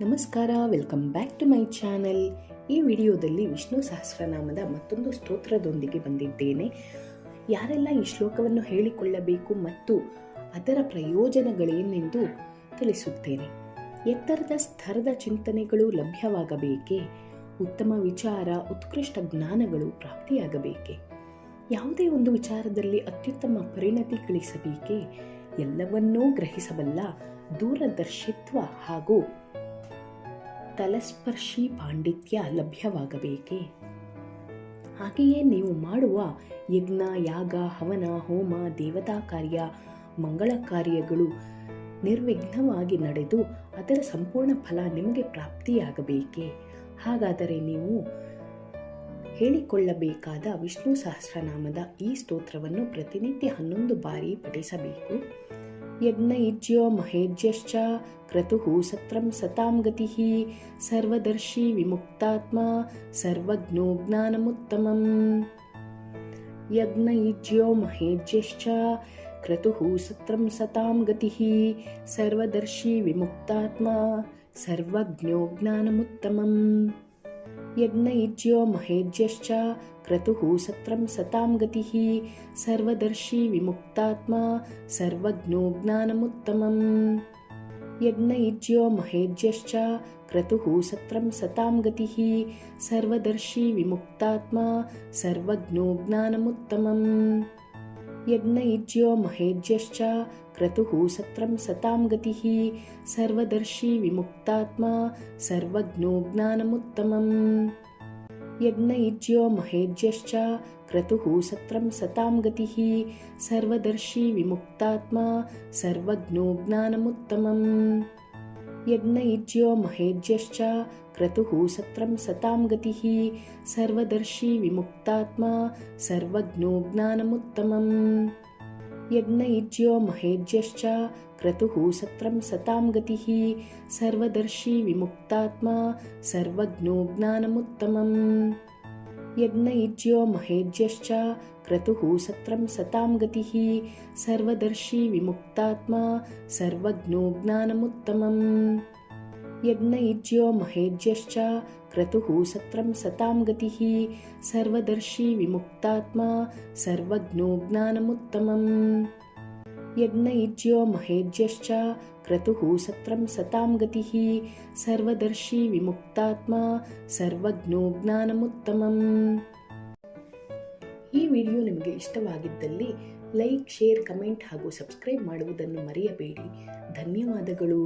ನಮಸ್ಕಾರ, welcome back to my channel. ಈ ವಿಡಿಯೋದಲ್ಲಿ ವಿಷ್ಣು ಸಹಸ್ರನಾಮದ ಮತ್ತೊಂದು ಸ್ತೋತ್ರದೊಂದಿಗೆ ಬಂದಿದ್ದೇನೆ. ಯಾರೆಲ್ಲ ಈ ಶ್ಲೋಕವನ್ನು ಹೇಳಿಕೊಳ್ಳಬೇಕು ಮತ್ತು ಅದರ ಪ್ರಯೋಜನಗಳೇನೆಂದು ತಿಳಿಸುತ್ತೇನೆ. ಎತ್ತರದ ಸ್ತರದ ಚಿಂತನೆಗಳು ಲಭ್ಯವಾಗಬೇಕೇ? ಉತ್ತಮ ವಿಚಾರ, ಉತ್ಕೃಷ್ಟ ಜ್ಞಾನಗಳು ಪ್ರಾಪ್ತಿಯಾಗಬೇಕೆ? ಯಾವುದೇ ಒಂದು ವಿಚಾರದಲ್ಲಿ ಅತ್ಯುತ್ತಮ ಪರಿಣತಿ ಗಳಿಸಬೇಕೇ? ಎಲ್ಲವನ್ನೂ ಗ್ರಹಿಸಬಲ್ಲ ದೂರದರ್ಶಿತ್ವ ಹಾಗೂ ತಲಸ್ಪರ್ಶಿ ಪಾಂಡಿತ್ಯ ಲಭ್ಯವಾಗಬೇಕೇ? ಹಾಗೆಯೇ ನೀವು ಮಾಡುವ ಯಜ್ಞ, ಯಾಗ, ಹವನ, ಹೋಮ, ದೇವತಾ ಕಾರ್ಯ, ಮಂಗಳ ಕಾರ್ಯಗಳು ನಿರ್ವಿಘ್ನವಾಗಿ ನಡೆದು ಅದರ ಸಂಪೂರ್ಣ ಫಲ ನಿಮಗೆ ಪ್ರಾಪ್ತಿಯಾಗಬೇಕೇ? ಹಾಗಾದರೆ ನೀವು ಹೇಳಿಕೊಳ್ಳಬೇಕಾದ ವಿಷ್ಣು ಸಹಸ್ರನಾಮದ ಈ ಸ್ತೋತ್ರವನ್ನು ಪ್ರತಿನಿತ್ಯ ಹನ್ನೊಂದು ಬಾರಿ ಪಠಿಸಬೇಕು. यज्ञयुज्यो महेज्यश्च क्रतुः सत्रं सतां गतिः। सर्वदर्शी विमुक्तात्मा सर्वज्ञो ज्ञानमुत्तमम् ो। महेज्यश्च क्रतुः सत्रं सतां गतिः। सर्वदर्शी विमुक्तात्मा सर्वज्ञो ज्ञानमुत्तमम्। यज्ञैज्यो महेज्यश्च क्रतुः सत्रं सतां गतिः। सर्वदर्शी विमुक्तात्मा सर्वज्ञो ज्ञानमुत्तमम्। यज्ञैज्ञो महेज्यश्च क्रतुः सत्रं सतां गतिः। सर्वदर्शी विमुक्तात्मा सर्वज्ञो ज्ञानमुत्तमम्। यज्ञयिज्ञो महेज्यश्च क्रतुः सत्रं सतां गतिः। सर्वदर्शी विमुक्तात्मा सर्वज्ञो ज्ञानमुत्तमम्। यज्ञयुज्ञो महेज्यश्च क्रतुः सत्रं सतां गतिः। सर्वदर्शी विमुक्तात्मा सर्वज्ञो ज्ञानमुत्तमम्। यज्ञैज्ञो महेज्यश्च क्रतुः सत्रं सतां गतिः। सर्वदर्शी विमुक्तात्मा सर्वज्ञो ज्ञानमुत्तमम्। यज्ञैज्ञो महेज्यश्च क्रतुः सत्रं सतां गतिः। सर्वदर्शी विमुक्तात्मा सर्वज्ञो ज्ञानमुत्तमम्। यज्ञयिज्ञो महेज्यश्च क्रतुः सत्रं सतां गतिः। सर्वदर्शी विमुक्तात्मा सर्वज्ञो ज्ञानमुत्तमम्। यज्ञयुज्ञो महेज्यश्च क्रतुः सत्रं सतां गतिः। सर्वदर्शी विमुक्तात्मा सर्वज्ञो ज्ञानमुत्तमम्। ಜ್ಞಾನಮುತ್ತಮಂ ಇಜ್ಯೋ ಮಹೇಜ್ಯಶ್ಚ ಕ್ರತುಃ ಸತ್ರಂ ಸತಾಂ ಗತಿಃ ಸರ್ವದರ್ಶಿ ವಿಮುಕ್ತಾತ್ಮ ಸರ್ವಜ್ಞೋ ಜ್ಞಾನಮುತ್ತಮಂ ಈ ವಿಡಿಯೋ ನಿಮಗೆ ಇಷ್ಟವಾಗಿದ್ದಲ್ಲಿ ಲೈಕ್, ಶೇರ್, ಕಮೆಂಟ್ ಹಾಗೂ ಸಬ್ಸ್ಕ್ರೈಬ್ ಮಾಡುವುದನ್ನು ಮರೆಯಬೇಡಿ. ಧನ್ಯವಾದಗಳು.